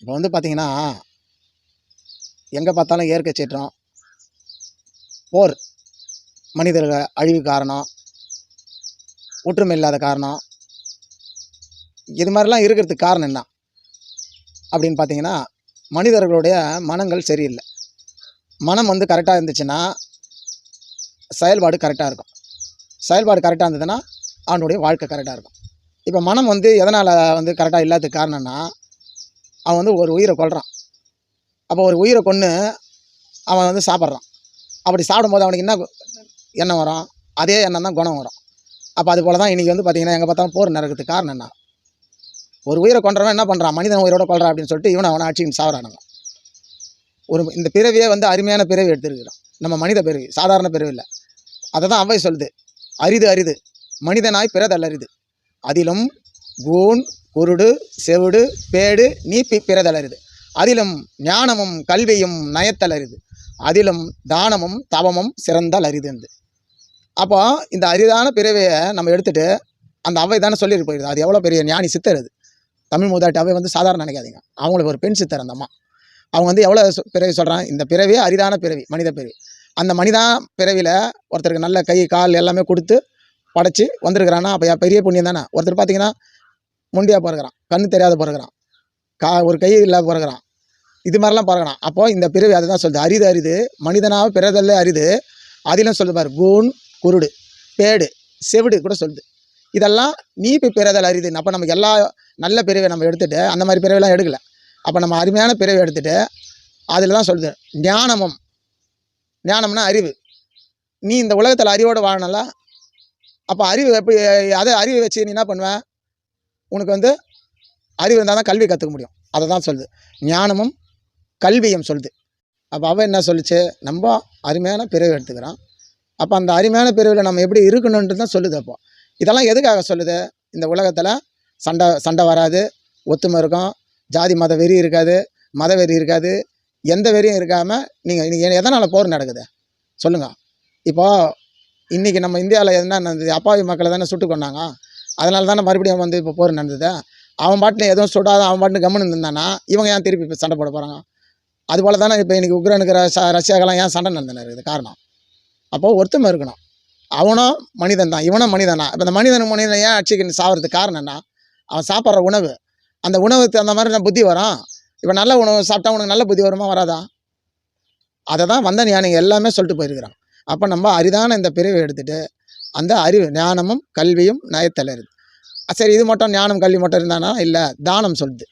இப்போ வந்து பார்த்திங்கன்னா எங்கே பார்த்தாலும் இயற்கை சீற்றம் போர் மனிதர்கள் அழிவு காரணம் ஒற்றுமை இல்லாத காரணம் இது மாதிரிலாம் இருக்கிறதுக்கு காரணம் என்ன? அப்படின்னு பார்த்தீங்கன்னா மனிதர்களுடைய மனங்கள் சரியில்லை. மனம் வந்து கரெக்டாக இருந்துச்சுன்னா செயல்பாடு கரெக்டாக இருக்கும். செயல்பாடு கரெக்டாக இருந்ததுன்னா அவனுடைய வாழ்க்கை கரெக்டாக இருக்கும். இப்போ மனம் வந்து எதனால் வந்து கரெக்டாக இல்லாததுக்கு காரணம்னா அவன் வந்து ஒரு உயிரை கொள்கிறான் அப்போ ஒரு உயிரை கொன்று அவன் வந்து சாப்பிட்றான். அப்படி சாப்பிடும்போது அவனுக்கு என்ன எண்ணம் வரும்? அதே எண்ணம் தான் குணம் வரும். அப்போ அது போல் தான் இன்றைக்கி வந்து பார்த்திங்கன்னா எங்கே பார்த்தாலும் போர் நடக்கிறதுக்கு காரணம் என்ன? ஒரு உயிரை கொன்றவன் என்ன பண்ணுறான் மனிதன் உயிரோட கொள்கிறான் அப்படின்னு சொல்லிட்டு இவனை அவனை ஆட்சியும் சாவறானுங்க. ஒரு இந்த பிறவியே வந்து அருமையான பிறவி எடுத்துருக்கிறான். நம்ம மனித பிறவி சாதாரண பிறவி இல்லை. அதை தான் அவை சொல்லுது. அரிது அரிது. மனிதனாய் பிறதல் அரிது அதிலும் கூன் குருடு செவிடு பேடு நீப்பி பிறதளருது அதிலும் ஞானமும் கல்வியும் நயத்தல் அதிலும் தானமும் தவமும் சிறந்தல் அரிது அப்போ இந்த அரிதான பிறவியை நம்ம எடுத்துகிட்டு அந்த அவை தானே சொல்லிட்டு போயிடுது அது எவ்வளோ பெரிய ஞானி சித்தர் அது தமிழ் மூதாட்டி அவை வந்து சாதாரண நினைக்காதீங்க. அவங்களுக்கு ஒரு பெண் சித்தர் அந்த அம்மா. அவங்க வந்து எவ்வளோ பிறவி சொல்கிறாங்க இந்த பிறவியே அரிதான பிறவி மனித பிறவி. அந்த மனிதா பிறவியில் ஒருத்தருக்கு நல்ல கை கால் எல்லாமே கொடுத்து படைச்சி வந்திருக்கிறான்னா அப்போ பெரிய புண்ணியம் தானே? ஒருத்தர் பார்த்தீங்கன்னா முண்டியாக பிறகுறான் கண்ணு தெரியாத பிறகுறான் கா ஒரு கை இல்லாத பிறகுறான் இது மாதிரிலாம் பிறகுறான் அப்போது இந்த பிறவி அதுதான் சொல்லுது. அரிது அரிது. மனிதனாக பிறதல்ல அரிது. அதிலும் சொல்லுது பாரு. கூன் குருடு பேடு செவிடு கூட சொல்லுது. இதெல்லாம் நீ இப்போ பிறதல் அரிது. அப்போ நமக்கு எல்லா நல்ல பிறவை நம்ம எடுத்துகிட்டு அந்த மாதிரி பிறவைலாம் எடுக்கலை. அப்போ நம்ம அருமையான பிறவை எடுத்துகிட்டு அதில் தான் சொல்லுது. ஞானமும். ஞானம்னா அறிவு. நீ இந்த உலகத்தில் அறிவோடு வாழணும்ல? அப்போ அறிவு எப்படி அதை அறிவு வச்சு நீ என்ன பண்ணுவேன் உனக்கு வந்து அறிவு இருந்தால் தான் கல்வி கற்றுக்க முடியும். அதை தான் சொல்லுது. ஞானமும் கல்வியும் சொல்லுது. அப்போ அவள் என்ன சொல்லுச்சு? நம்ம அருமையான பிரிவு எடுத்துக்கிறான். அப்போ அந்த அருமையான பிரிவில் நம்ம எப்படி இருக்கணுன்றது தான் சொல்லுது அப்போ. இதெல்லாம் எதுக்காக சொல்லுது? இந்த உலகத்தில் சண்டை சண்டை வராது. ஒத்துமை இருக்கும். ஜாதி மத வெறி இருக்காது. மத வெறி இருக்காது. எந்த வெறியும் இருக்காமல் நீங்கள் நீங்கள் எதனால் போர் நடக்குது? சொல்லுங்கள் இப்போது இன்றைக்கி நம்ம இந்தியாவில் என்ன நடந்தது? அப்பாவி மக்களை தானே சுட்டு கொண்டாங்க. அதனால தானே மறுபடியும் வந்து இப்போ போர் நடந்தது. அவன் பாட்டில் எதுவும் சுடாத அவன் பாட்டு கம்முன்னு இருந்தானா இவங்க ஏன் திருப்பி இப்போ சண்டை போட போகிறாங்க அதுபோல் தானே இப்போ இன்றைக்கி உக்ரைனுக்கு ச ரஷ்யாக்கெல்லாம் ஏன் சண்டை நடந்தனர் இருக்குது காரணம்? அப்போது ஒருத்தமை இருக்கணும். அவனும் மனிதன் தான் இவனும் மனிதனா. இப்போ இந்த மனிதன் மனிதன் ஏன் அடிச்சுக்கின்னு சாவறதுக்கு காரணம் என்ன? அவன் சாப்பிட்ற உணவு. அந்த உணவுக்கு அந்த மாதிரி நான் புத்தி வரும். இப்போ நல்ல உணவு சாப்பிட்டா உனக்கு நல்ல புத்தி வருமா வராதா? அதை தான் வந்த ஞானிங்க எல்லாமே சொல்லிட்டு போயிருக்கிறான். அப்போ நம்ம அரிதான இந்த பிரிவை எடுத்துகிட்டு அந்த அறிவு ஞானமும் கல்வியும் நயத்தலருது சரி இது மட்டும் ஞானம் கல்வி மட்டும் இருந்தானா? இல்லை தானம் சொல்லுது.